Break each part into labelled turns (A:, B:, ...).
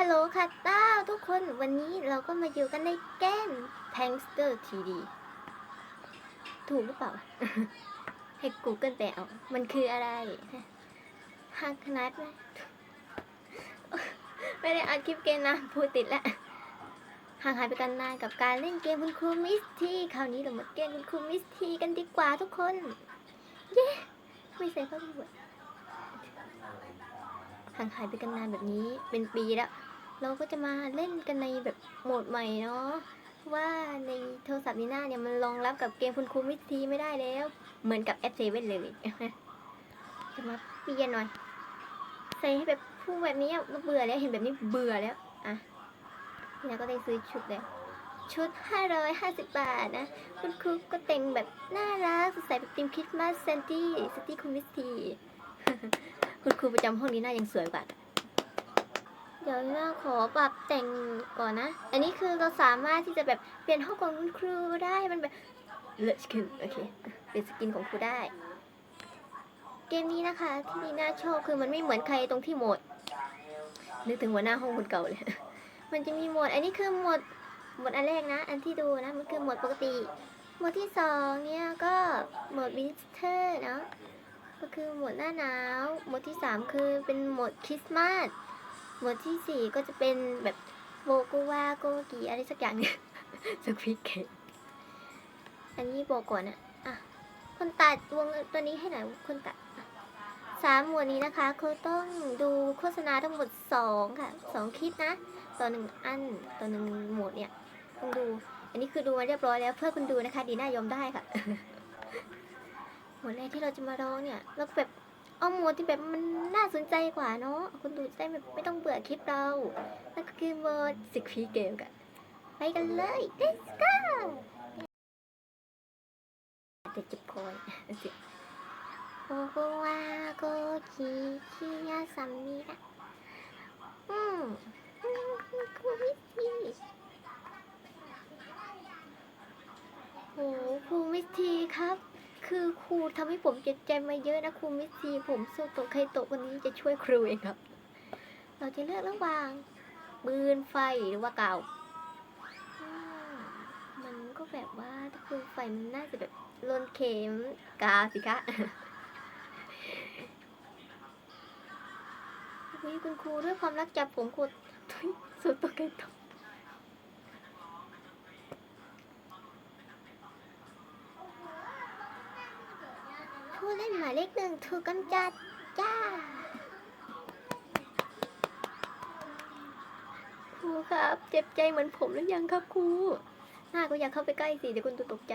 A: ฮัลโหลค่ะต้าทุกคนวันนี้เราก็มาอยู่กันในเกม Tankster TD ถูกหรือเปล่า ให้ Google แปลเอา มันคืออะไรฮักนัดไหมไม่ได้อัดคลิปเกมนะพูดติดแล้วห่างหายไปกันนานกับการเล่นเกมคุณครูมิสทีคราวนี้เรามาเกมคุณครูมิสทีกันดีกว่าทุกคน เย้ไม่ใส่เข้าไปหมดห่างหายไปกันนานแบบนี้เป็นปีแล้ว เราก็จะมาเล่นกันในแบบโหมดใหม่เนาะว่าในโทรศัพท์นีน่าเนี่ยมันรองรับกับเกมคุณครูวิธีไม่ได้แล้ว เหมือนกับแอปเซเว่นเลยจะมาเปลี่ยนหน่อยใส่ให้แบบพูดแบบนี้เราเบื่อแล้วเห็นแบบนี้เบื่อแล้วอะนี่นะก็ได้ซื้อชุดแล้วชุด 550 บาทนะ คุณครูก็แต่งแบบน่ารักสดใสแบบธีมคริสต์มาสเซนตี้สตี้คุณวิธีคุณครูประจำห้องนี้หน้ายังสวยกว่า เดี๋ยวเราขอปรับแต่งก่อนนะ อันนี้คือเราสามารถที่จะแบบเปลี่ยนห้องของคุณครูได้มันแบบเลิศขึ้นโอเคเป็นสกินของครูได้ เกมนี้นะคะที่นีน่าชอบคือมันไม่เหมือนใครตรงที่โหมด นึกถึงหัวหน้าห้องคนเก่าเลย มันจะมีโหมด อันนี้คือโหมดโหมดอันแรกนะ อันที่ดูนะมันคือโหมดปกติหมดที่สองเนี่ยก็หมดวินเทอร์เนาะก็คือหมดหน้าหนาว หมดที่สามคือเป็นหมดคริสต์มาส หมวดที่สี่ก็จะเป็นแบบโบโกวาโกกีอะไรสักอย่างเนี่ยสควิตเกมอันนี้บอกก่อนนะอะคนตัดวงตัวนี้ให้หน่อยคนตัดสามหมวดนี้นะคะเขาต้องดูโฆษณาทั้งหมดสองค่ะสองคลิปนะ ต่อหนึ่งอันต่อหนึ่งหมวดเนี่ยต้องดู อันนี้คือดูมาเรียบร้อยแล้วเพื่อคุณดูนะคะ ดีน่ายอมได้ค่ะ หมวดแรกที่เราจะมาร้องเนี่ยแล้วแบบ เอาโหมดที่แบบมันน่าสนใจกว่าเนาะคุณดูจะได้แบบไม่ต้องเบื่อคลิปเรานั่นก็คือโหมดสิควีเกมกันไปกันเลย let's go จะจุบคอยเสียงโกโกวาโกคิคิยาซัมมิระอืมอืมคือวิธีโหครูวิธีครับ คือครูทำให้ผมเจ็บใจมาเยอะนะครูมิสซีผมโซโตะไคโตะคนนี้จะช่วยครูเองครับ เราจะเลือกระหว่างปืนไฟหรือว่าเกามันก็แบบว่าถ้าปืนไฟมันน่าจะแบบลนเข็มกาสิคะวิคุณครูด้วยความรักจับผมครูทุยโซโตะไคโตะ ผู้ เล่นหมายเลขหนึ่งถูกกำจัดจ้าครูครับ เจ็บใจเหมือนผมหรือยังครับครูหน้าก็อยากเข้าไปใกล้สิเดี๋ยวคุณจะตกใจ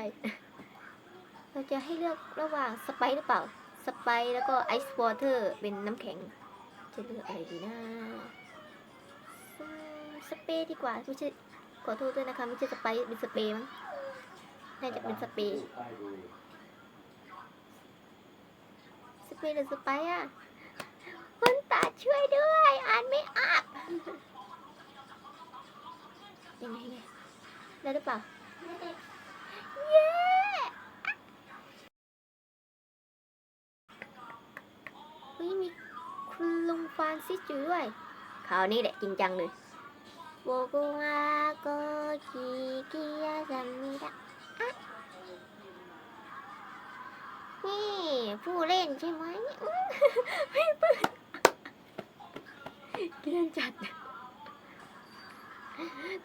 A: เราจะให้เลือกระหว่างสไปหรือเปล่า สไปแล้วก็ไอซ์วอเตอร์เป็นน้ำแข็ง จะเลือกอะไรดีนะสเปรย์ดีกว่าไม่ใช่ขอโทษด้วยนะคะไม่ใช่สไปเป็นสเปรย์มั้งน่าจะเป็นสเปรย์ สเปรย์หรือสไปอะคนตาช่วยด้วย อ่านไม่ออกยังไงไงได้หรือเปล่าเย้เฮ้ยมีคุณลุงฟานซิจูด้วยคราวนี้แหละจริงจังเลยโบกุงาโกคิกิยาซัมมิดะ นี่ผู้เล่นใช่ไหมไม่เปิดเกลียนจัด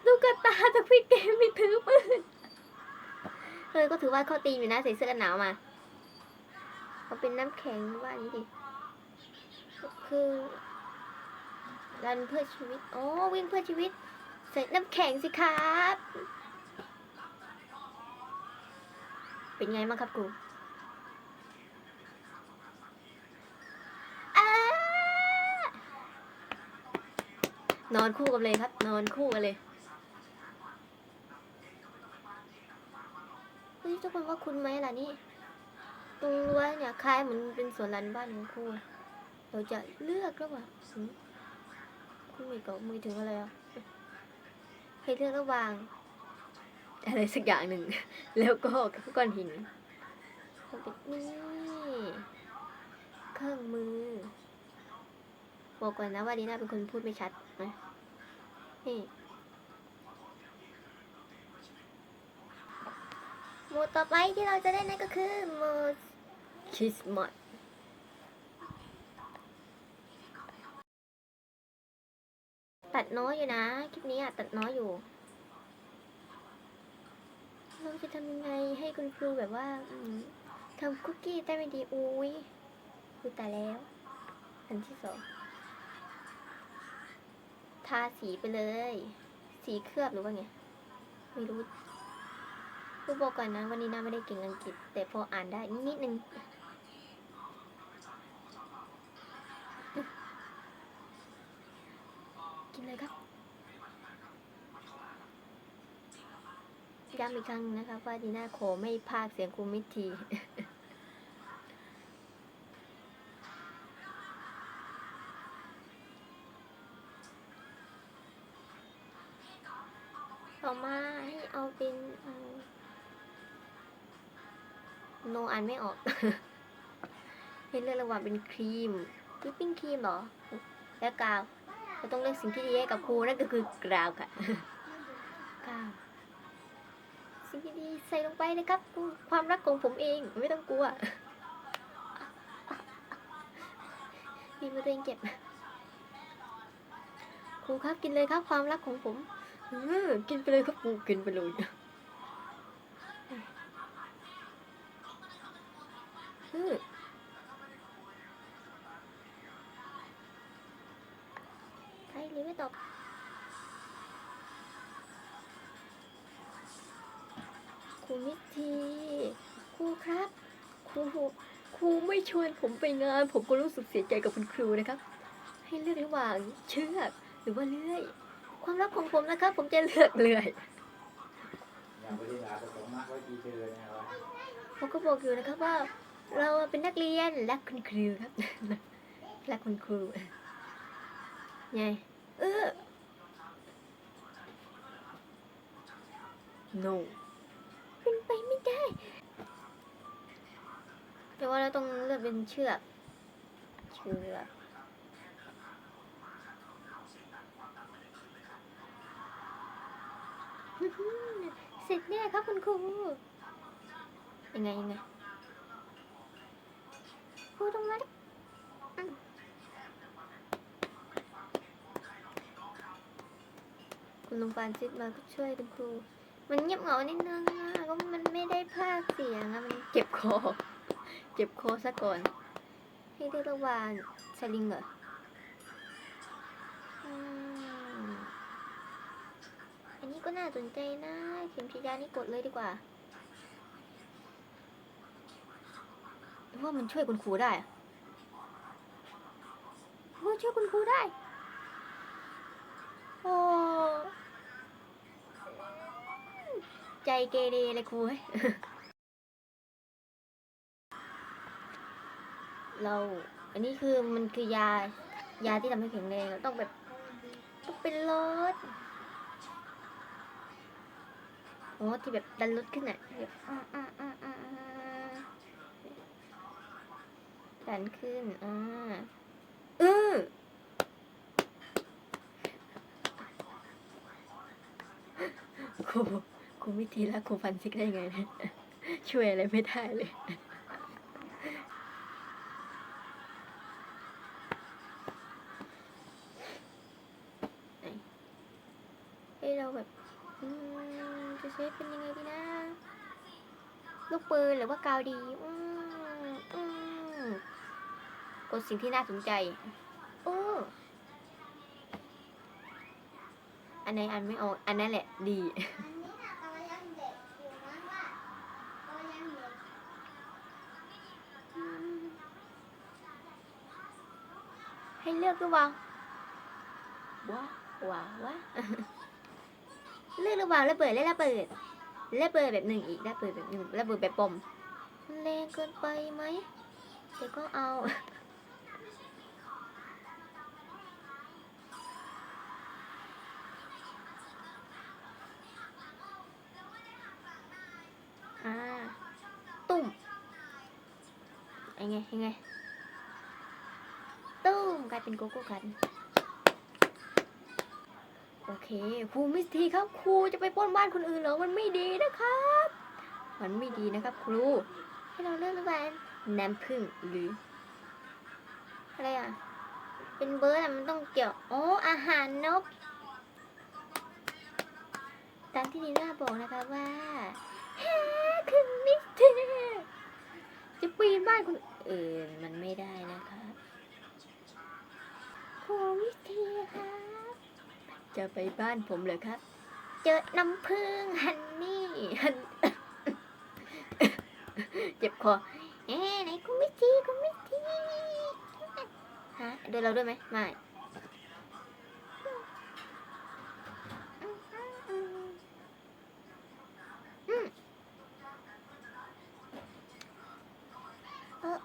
A: ตุ๊กตาจากพี่เกมไม่ถือปืนเออก็ถือว่าเขาตีมอยู่นะใส่เสื้อกันหนาวมาเขาเป็นน้ำแข็งว่านี้ดิคือรันเพื่อชีวิต โอ้วิ่งเพื่อชีวิต ใส่น้ำแข็งสิครับ เป็นไงบ้างครับกู นอนคู่กันเลยครับ นอนคู่กันเลยเฮ้ยทุกคนว่าคุณไหมล่ะนี่ตรงรั้วเนี่ยคล้ายเหมือนเป็นสวนลานบ้านของครูอะเราจะเลือกระหว่างคุณมีก็มือถึงอะไรอะให้เลือกระหว่างอะไรสักอย่างหนึ่ง แล้วก็ก้อนหินเอาไปนี่ เครื่องมือ บอกก่อนนะว่าดีน่าเป็นคนพูดไม่ชัดนะนี่โหมดต่อไปที่เราจะเล่นนั่นก็คือโหมดคิสมอดตัดน้อยอยู่นะ คลิปนี้อะตัดน้อยอยู่เราจะทำยังไงให้คุณครูแบบว่าทำคุกกี้ได้ไม่ดีอุ้ยคือตายแล้ว อันที่สอง ทาสีไปเลย สีเคลือบหรือว่าไง ไม่รู้กูบอกก่อนนะ วันนี้น้าไม่ได้เก่งอังกฤษ แต่พออ่านได้นิดนึงกินเลยครับย้ำอีกครั้งนะคะว่าดีน่าขอไม่พากเสียงครูมิที โนอ่านไม่ออกให้เลือกระหว่างเป็นครีมวิปปิ้งครีมเหรอ และกาวเราต้องเลือกสิ่งที่ดีให้กับครูนั่นก็คือกราวค่ะกาวสิ่งที่ดีใส่ลงไปเลยครับ ความรักของผมเองไม่ต้องกลัวมีมือตัวเองเจ็บครูครับกินเลยครับความรักของผมกินไปเลยครับครูกินไปเลย ออใครหรือไม่ตอบครูมิทีครูครับ ครูครูไม่ชวนผมไปงาน ผมก็รู้สึกเสียใจกับคุณครูนะครับ ให้เลือกระหว่างเชือกหรือว่าเลื่อย ความรักของผมนะครับ ผมจะเลือกเลื่อย
B: อย่างบริษัทผมมักไว้ทีเธอนะครับ
A: เขาก็บอกอยู่นะครับว่า เราเป็นนักเรียนรักคุณครูครับรักคุณครูไงเออ no เป็นไปไม่ได้ แต่ว่าเราต้องเลือกเป็นเชือกเชือกเสร็จแน่ครับคุณครูยังไงยังไง ครูตรงนั้นคุณลุงปานซิดมาก็ช่วยคุณครู มันเงียบเหงานิดนึงอะก็มันไม่ได้พากเสียงอะมันเจ็บคอ เจ็บคอซะก่อน ให้เลือกระวางสลิงเหรออันนี้ก็น่าสนใจนะ เข็มฉีดยานี่กดเลยดีกว่า ว่ามันช่วยคุณครูได้ว่าช่วยคุณครูได้โอ้ใจเกเรเลยครูเฮ้เรา อันนี้คือมันคือยา ยาที่ทำให้แข็งแรงเราต้องแบบต้องเป็นรถโอ้ที่แบบดันรถขึ้นอะแบบอ่าอ่าอ่าอ่าอ่า ดันขึ้น อ่าเออครูครูวิธีแล้วครูฟันซิกได้ไงเนี่ยช่วยอะไรไม่ได้เลยไหนเอ้ยเราแบบอืมจะใช้เป็นยังไงดีนะ ลูกปืนหรือว่ากาวดีอืมอืม กดสิ่งที่น่าสนใจโอ้อันไหนอันไม่ออก อันนั้นแหละดี ให้เลือกระหว่างว้าว้าว้าเลือกระหว่างระเบิดและระเบิดระเบิดแบบหนึ่งอีกระเบิดแบบหนึ่งระเบิดแบบปมมันแรงเกินไปไหมแต่ก็เอาอ่า ยังไงยังไงตุ้มกลายเป็นโกโก้คันโอเคครูมิสทีครับครูจะไปป้นบ้านคนอื่นเหรอมันไม่ดีนะครับ มันไม่ดีนะครับ ครู ให้เราเลือกระหว่างน้ำผึ้งหรืออะไรอะ เป็นเบิร์ดอะมันต้องเกี่ยวโอ๋อาหารนก ตามที่นีน่าบอกนะคะว่าฮ่คือมิสเตอร์ จะปีนบ้านคนอื่นมันไม่ได้นะคะโอ้มิสเตอร์ครับจะไปบ้านผมเหรอครับเจอน้ำผึ้งฮันนี่ฮันเจ็บคอเอ๊ะไหนคุณมิสทีคุณมิสทีฮะเดินเราด้วยไหมไม่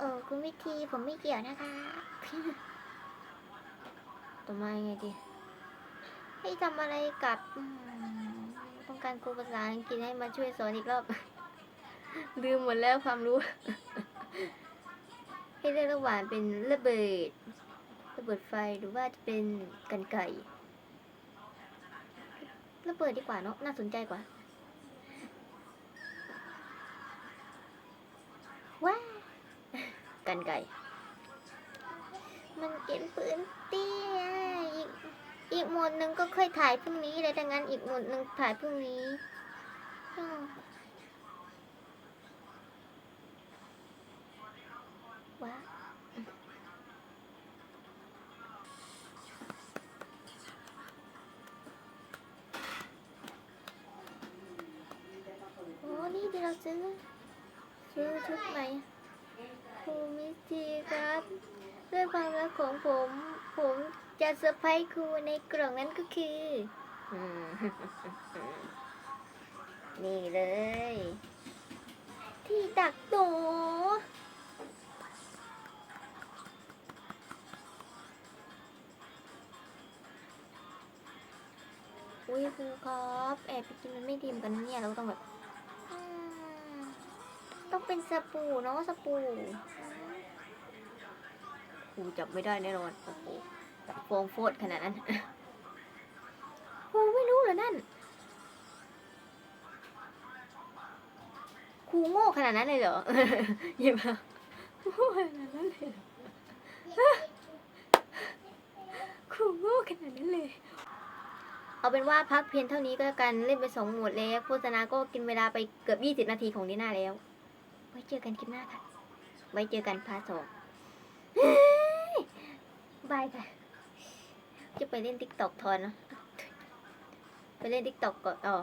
A: ออเออคุณวิธีผมไม่เกี่ยวนะคะต่อมาไงดีให้ทำอะไรกับต้องการครูภาษาอังกฤษให้มาช่วยสอนอีกรอบ ลืมหมดแล้วความรู้ ให้เลือกระหว่างเป็นระเบิดระเบิดไฟหรือว่าจะเป็นกันไก่ระเบิดดีกว่าเนาะน่าสนใจกว่า กันไก่ มันเก็บปืนเตี้ยอีกอีกหมดหนึ่งก็ค่อยถ่ายพรุ่งนี้เลยดังนั้นอีกหมดหนึ่งถ่ายพรุ่งนี้วว้าโอ้นี่ที่เราซื้อซื้อชุดใหม่ ครูมิสทีครับ ด้วยความรักของผม ผมจะเซอร์ไพรส์ครูในกล่องนั้นก็คือ นี่เลย ที่ตักหนูอุ้ยครูครับแอบไปกินมันไม่ดีเหมือนกันเนี่ยเราต้องแบบ ต้องเป็นสปูเนาะสปูครูจับไม่ได้แน่นอนโอ้โหจับโฟงโฟดขนาดนั้นครูไม่รู้เหรอนั่นครูโง่ขนาดนั้นเลยเหรอหยิบมาโง่ขนาดนั้นเลยเหรอครูโง่ขนาดนั้นเลย เอาเป็นว่าพักเพียงเท่านี้ก็แล้วกันเล่นไปสองหมวดแล้วโฆษณาก็กินเวลาไปเกือบยี่สิบนาทีของดีน่าแล้ว ไว้เจอกันคลิปหน้าค่ะ ไว้เจอกันพาร์ทสองบายค่ะ จะไปเล่นติ๊กตอกทอนเนาะไปเล่นติ๊กตอกก่อนอ๋อ